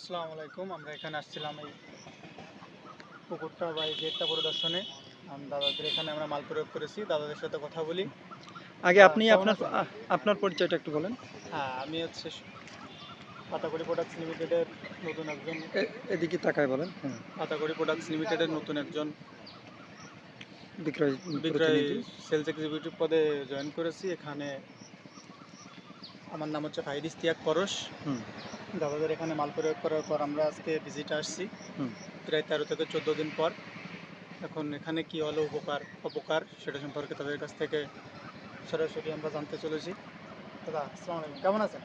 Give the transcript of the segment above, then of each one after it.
আসসালামু আলাইকুম। আমরা এখানে আসছিলাম এই পুকুরটা বা এই গেটটা পরিদর্শনে। দাদাদের এখানে আমরা মাল প্রয়োগ করেছি। দাদাদের সাথে কথা বলি। আগে আপনি আপনার আপনার পরিচয়টা একটু বলেন। হ্যাঁ আমি হচ্ছে পাতাকুড়ি প্রোডাক্টস লিমিটেডের নতুন একজন। এদিকে তাকায় বলেন। হুম, পাতাকুড়ি প্রোডাক্টস লিমিটেডের নতুন একজন বিক্রয় বিক্রয় সেলস এক্সিকিউটিভ পদে জয়েন করেছি। এখানে আমার নাম হচ্ছে ফাহিদ ইস্তিয়াক পরশ। দাদাদের এখানে মাল প্রয়োগ করার পর আমরা আজকে ভিজিটে আসছি। হুম। প্রায় তেরো থেকে চোদ্দ দিন পর। এখন এখানে কি হলো উপকার? অপকার সেটা সম্পর্কে তাদের কাছ থেকে সরাসরি আমরা জানতে চলেছি। দাদা আসসালামু আলাইকুম। কেমন আছেন?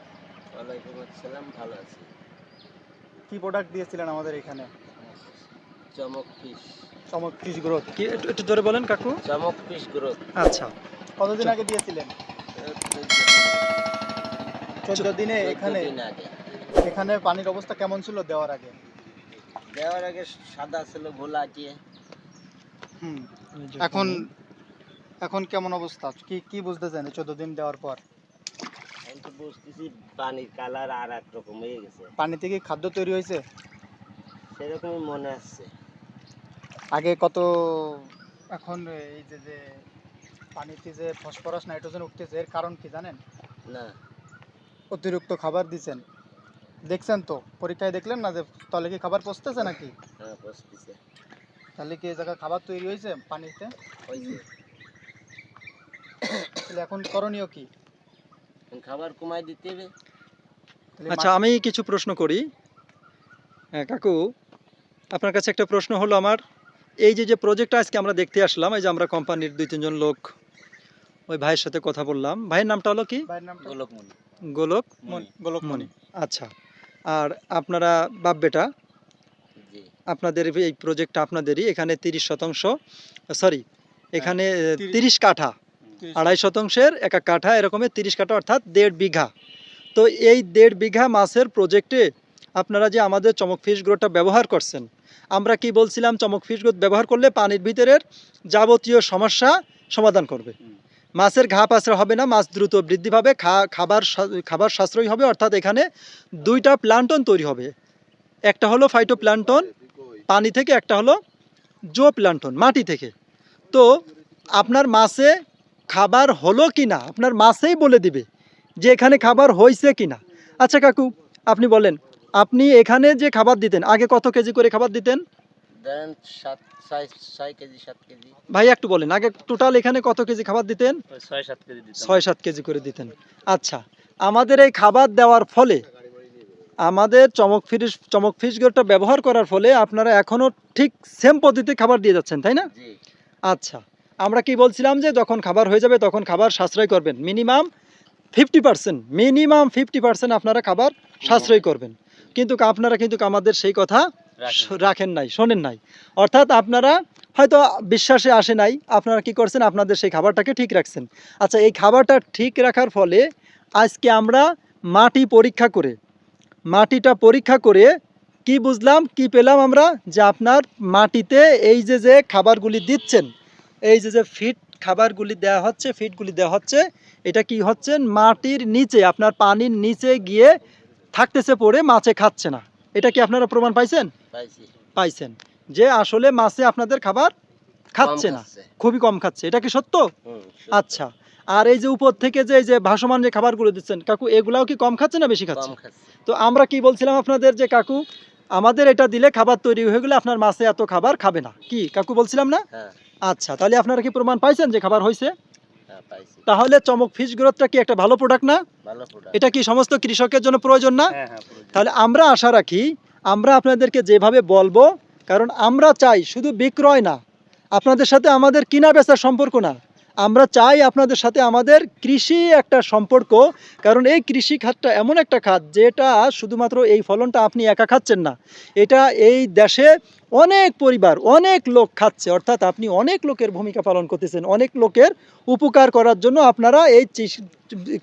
ওয়ালাইকুম আসসালাম ভালো আছি। কি প্রোডাক্ট দিয়েছিলেন আমাদের এখানে? চমক ফিশ। চমক ফিশ গ্রোথ কি একটু একটু জোরে বলেন কাকু। চমক ফিশ গ্রোথ আচ্ছা। কতদিন আগে দিয়েছিলেন? চোদ্দ দিনে এখানে দিন আগে। এখানে পানির অবস্থা কেমন ছিল দেওয়ার আগে? দেওয়ার আগে সাদা ছিল ভোলা দিয়ে হুম। এখন এখন কেমন অবস্থা? কি কি বুঝতে বুঝতেছেন চোদ্দ দিন দেওয়ার পর? তো বুঝতেছি পানির কালার আর এক রকম হয়ে গেছে। পানি থেকে খাদ্য তৈরি হয়েছে? সেরকমই মনে আসছে আগে কত এখন এই যে যে পানিতে যে ফসফরাস নাইট্রোজেন উঠতেছে এর কারণ কি জানেন? না। অতিরিক্ত খাবার দিছেন দেখছেন তো? পরীক্ষায় দেখলেন না যে তলে কি খাবার পচতেছে নাকি? হ্যাঁ তাহলে কি এই জায়গায় খাবার তৈরি হয়েছে পানিতে? তাহলে এখন করণীয় কি? খাবার কমাই দিতে হবে। আচ্ছা আমি কিছু প্রশ্ন করি। হ্যাঁ কাকু আপনার কাছে একটা প্রশ্ন হলো আমার। এই যে যে প্রজেক্টটা আজকে আমরা দেখতে আসলাম এই যে আমরা কোম্পানির দুই তিনজন লোক ওই ভাইয়ের সাথে কথা বললাম। ভাইয়ের নামটা হলো কি? ভাইয়ের নামটা? গোলকমণি। গোলক মনি- গোলকমণি। আচ্ছা। আর আপনারা বাপ বেটা আপনাদের এই প্রজেক্টটা আপনাদেরই এখানে তিরিশ শতাংশ সরি এখানে তিরিশ- কাঠা আড়াই শতাংশের এক এক কাঠা এরকমের তিরিশ কাঠা অর্থাৎ দেড় বিঘা। তো এই দেড় বিঘা মাছের প্রজেক্টে আপনারা যে আমাদের চমক ফিশ গ্রোথটা ব্যবহার করছেন আমরা কি বলছিলাম চমক ফিশ গ্রোথ ব্যবহার করলে পানির ভিতরের যাবতীয় সমস্যা সমাধান করবে। মাছের ঘা পাশরা হবে না, মাছ দ্রুত বৃদ্ধি পাবে খাবার খাবার সাশ্রয়ী হবে, অর্থাৎ এখানে দুইটা প্লান্টন তৈরি হবে। একটা হলো ফাইটো প্লান্টন পানি থেকে একটা হলো জো প্লান্টন মাটি থেকে। তো আপনার মাছে খাবার হলো কি না আপনার মাছেই বলে দিবে যে এখানে খাবার হয়েছে কি না আচ্ছা কাকু, আপনি বলেন, আপনি এখানে যে খাবার দিতেন, আগে কত কেজি করে খাবার দিতেন? দেন সাত ছয় কেজি সাত কেজি। ভাই একটু বলেন আগে টোটাল এখানে কত কেজি খাবার দিতেন? ছয় সাত কেজি ছয় সাত কেজি করে দিতেন। আচ্ছা আমাদের এই খাবার দেওয়ার ফলে আমাদের চমক ফিশ চমক ফিশগুলোটা ব্যবহার করার ফলে আপনারা এখনও ঠিক সেম পদ্ধতিতে খাবার দিয়ে যাচ্ছেন তাই না? আচ্ছা আমরা কি বলছিলাম যে যখন খাবার হয়ে যাবে তখন খাবার সাশ্রয় করবেন। Minimum fifty percent minimum fifty percent আপনারা খাবার সাশ্রয় করবেন। কিন্তু আপনারা কিন্তু আমাদের সেই কথা রাখেন। নাই। শোনেন নাই। অর্থাৎ আপনারা হয়তো বিশ্বাসে আসে নাই আপনারা কি করছেন? আপনাদের সেই খাবারটাকে ঠিক রাখছেন। আচ্ছা এই খাবারটা ঠিক রাখার ফলে আজকে আমরা মাটি পরীক্ষা করে মাটিটা পরীক্ষা করে কি বুঝলাম কি পেলাম আমরা? যে আপনার মাটিতে এই যে যে খাবারগুলি দিচ্ছেন এই যে যে ফিট খাবারগুলি দেওয়া হচ্ছে ফিটগুলি দেওয়া হচ্ছে এটা কি হচ্ছে? মাটির নিচে আপনার পানির নিচে গিয়ে থাকতেছে পড়ে মাছে খাচ্ছে না। এটা কি আপনারা প্রমাণ পাইছেন? পাইছেন। যে আসলে মাছে আপনাদের খাবার খাচ্ছে না খুবই কম খাচ্ছে। এটা কি সত্য? আচ্ছা। আর এই যে উপর থেকে যে এই যে ভাসমান যে খাবারগুলো দিচ্ছেন কাকু এগুলাও কি কম খাচ্ছে না বেশি খাচ্ছে? তো আমরা কি বলছিলাম আপনাদের যে কাকু আমাদের এটা দিলে খাবার তৈরি হয়ে গেলে আপনার মাছে এত খাবার খাবে না। কি কাকু বলছিলাম না? হ্যাঁ। আচ্ছা তাহলে আপনারা কি প্রমাণ পাইছেন যে খাবার হয়েছে হ্যাঁ তাহলে চমক ফিশ গ্রোথটা কি একটা ভালো প্রোডাক্ট না? এটা কি সমস্ত কৃষকের জন্য প্রয়োজন না? হ্যাঁ হ্যাঁ। তাহলে আমরা আশা রাখি আমরা আপনাদেরকে যেভাবে বলব কারণ আমরা চাই শুধু বিক্রয় না আপনাদের সাথে আমাদের কিনা বেচার সম্পর্ক না। আমরা চাই আপনাদের সাথে আমাদের কৃষি একটা সম্পর্ক, কারণ এই কৃষি খাতটা এমন একটা খাত যেটা শুধুমাত্র এই ফলনটা আপনি একা খাচ্ছেন না। এটা এই দেশে অনেক পরিবার, অনেক লোক খাচ্ছে, অর্থাৎ আপনি অনেক লোকের ভূমিকা পালন করতেছেন, অনেক লোকের উপকার করার জন্য আপনারা এই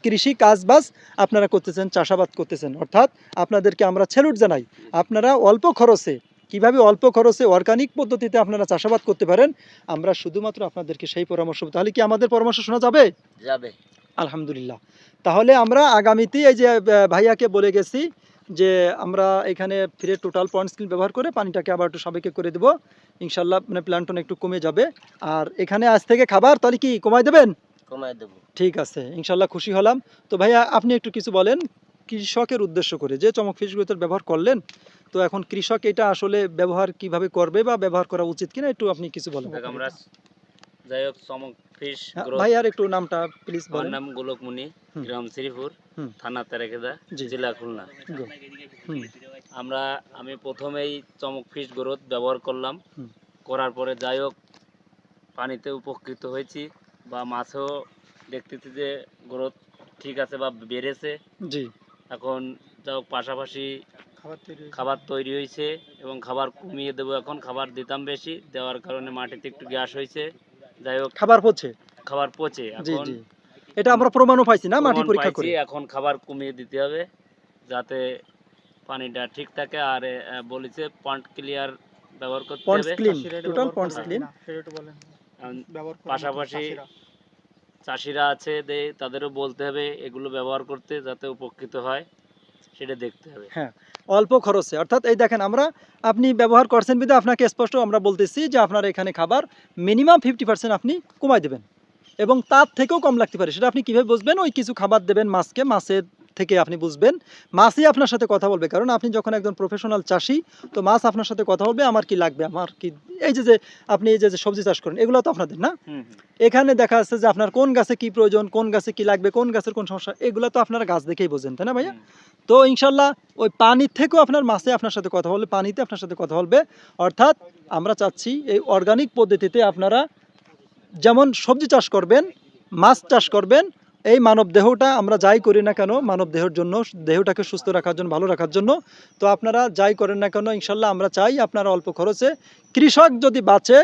কৃষি কাজবাজ আপনারা করতেছেন, চাষাবাদ করতেছেন। অর্থাৎ আপনাদেরকে আমরা স্যালুট জানাই। আপনারা অল্প খরচে কীভাবে অল্প খরচে অর্গানিক পদ্ধতিতে আপনারা চাষাবাদ করতে পারেন আমরা শুধুমাত্র আপনাদেরকে সেই পরামর্শ তাহলে কি আমাদের পরামর্শ শোনা যাবে? যাবে। আলহামদুলিল্লাহ। তাহলে আমরা আগামীতে এই যে ভাইয়াকে বলে গেছি যে আমরা এখানে ফিরে টোটাল পয়েন্ট স্কিল ব্যবহার করে পানিটাকে আবার একটু সাবেকে করে দেবো। ইনশাল্লাহ মানে প্ল্যান্টন একটু কমে যাবে। আর এখানে আজ থেকে খাবার তাহলে কি কমাই দেবেন? কমায় দেবো। ঠিক আছে ইনশাল্লাহ খুশি হলাম। তো ভাইয়া আপনি একটু কিছু বলেন কৃষকের উদ্দেশ্য করে যে চমক ফিশগুলোতে ব্যবহার করলেন তো এখন কৃষক এটা আসলে ব্যবহার কীভাবে করবে বা ব্যবহার করা উচিত কিনা একটু আপনি কিছু বলেন। যাই হোক চমক ফিশ হ্যাঁ, ভাই আর একটু নামটা প্লিজ বলেন। নাম গোলক মুনি গ্রাম শ্রীপুর থানা তেরেকেদা জেলা খুলনা। আমরা আমি প্রথমেই চমক ফিশ গ্রোথ ব্যবহার করলাম। করার পরে যাই হোক পানিতে উপকৃত হয়েছি বা মাছও দেখতেছি যে গ্রোথ ঠিক আছে বা বেড়েছে। জি। এখন যাই হোক পাশাপাশি খাবার তৈরি হয়েছে। এবং খাবার কমিয়ে দেবো এখন খাবার দিতাম বেশি দেওয়ার কারণে মাটিতে একটু গ্যাস হয়েছে। যাই হোক খাবার পড়ছে খাবার পচে এখন এটা আমরা প্রমাণও পাইছি না মাটি পরীক্ষা করে? এখন খাবার কমিয়ে দিতে হবে যাতে পানিটা ঠিক থাকে আর বলেছে পয়েন্ট ক্লিয়ার ব্যবহার করতে হবে। ক্লিন টোটাল করে ক্লিন পাশাপাশি চাষিরা। চাষিরা আছে দে তাদেরও বলতে হবে এগুলো ব্যবহার করতে যাতে উপকৃত হয়। সেটা দেখতে হবে। হ্যাঁ অল্প খরচে। অর্থাৎ এই দেখেন আমরা, আপনি ব্যবহার করছেন বিধে আপনাকে স্পষ্ট আমরা বলতেছি যে আপনার এখানে খাবার মিনিমাম ফিফটি পার্সেন্ট আপনি কমাই দেবেন এবং তার থেকেও কম লাগতে পারে। সেটা আপনি কীভাবে বুঝবেন? ওই কিছু খাবার দেবেন মাছকে, মাছের থেকে আপনি বুঝবেন। মাছই আপনার সাথে কথা বলবে কারণ আপনি যখন একজন প্রফেশনাল চাষি তো মাছ আপনার সাথে কথা বলবে আমার কি লাগবে? আমার কি? এই যে যে আপনি এই যে যে সবজি চাষ করেন এগুলো তো আপনাদের না? এখানে দেখা যাচ্ছে যে আপনার কোন গাছে কি প্রয়োজন কোন গাছে কি লাগবে কোন গাছের কোন সমস্যা এগুলো তো আপনারা গাছ দেখেই বোঝেন তাই না ভাইয়া? তো ইনশাল্লাহ ওই পানির থেকেও আপনার মাছে আপনার সাথে কথা বলবে পানিতে আপনার সাথে কথা বলবে। অর্থাৎ আমরা চাচ্ছি এই অর্গানিক পদ্ধতিতে আপনারা যেমন সবজি চাষ করবেন মাছ চাষ করবেন এই মানব দেহটা আমরা যাই করি না কেন মানব দেহের জন্য দেহটাকে সুস্থ রাখার জন্য ভালো রাখার জন্য। তো আপনারা যাই করেন না কেন ইনশাল্লাহ আমরা চাই আপনারা অল্প খরচে কৃষক যদি বাঁচে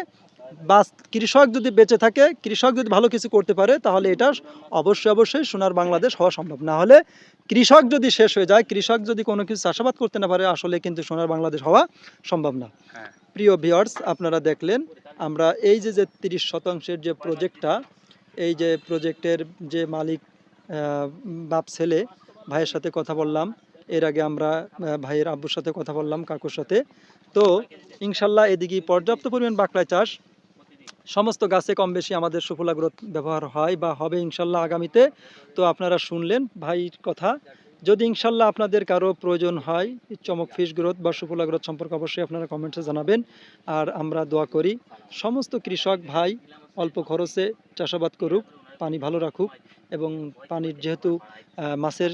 বা কৃষক যদি বেঁচে থাকে কৃষক যদি ভালো কিছু করতে পারে তাহলে এটা অবশ্যই অবশ্যই সোনার বাংলাদেশ হওয়া সম্ভব। না হলে কৃষক যদি শেষ হয়ে যায় কৃষক যদি কোনো কিছু চাষাবাদ করতে না পারে আসলে কিন্তু সোনার বাংলাদেশ হওয়া সম্ভব না। হ্যাঁ। প্রিয় ভিওয়ার্স আপনারা দেখলেন আমরা এই যে যে তিরিশ শতাংশের যে প্রজেক্টটা এই যে প্রজেক্টের যে মালিক বাপ ছেলে, ভাইয়ের সাথে কথা বললাম। এর আগে আমরা ভাইয়ের আব্বুর সাথে কথা বললাম, কাকুর সাথে। তো ইনশাল্লাহ এদিকে পর্যাপ্ত পরিমাণ বাকড়াই চাষ। সমস্ত গাছে কম বেশি আমাদের সুফলা গ্রোথ ব্যবহার হয় বা হবে ইনশাল্লাহ আগামীতে। তো আপনারা শুনলেন ভাইয়ের কথা। যদি ইনশাল্লাহ আপনাদের কারও প্রয়োজন হয়, চমক ফিশ গ্রোথ বা সুফলা গ্রোথ সম্পর্কে অবশ্যই আপনারা কমেন্টসে জানাবেন। আর আমরা দোয়া করি, সমস্ত কৃষক ভাই অল্প খরচে চাষাবাদ করুক, পানি ভালো রাখুক এবং পানির যেহেতু মাছের,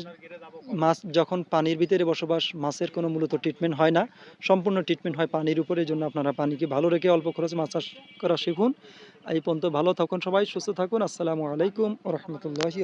মাছ যখন পানির ভিতরে বসবাস, মাছের কোনো মূলত ট্রিটমেন্ট হয় না। সম্পূর্ণ ট্রিটমেন্ট হয় পানির উপরে জন্য আপনারা পানিকে ভালো রেখে অল্প খরচে মাছ চাষ করা শিখুন। এই পর্যন্ত ভালো থাকুন সবাই, সুস্থ থাকুন। আসসালামু আলাইকুম রহমতুল্লাহি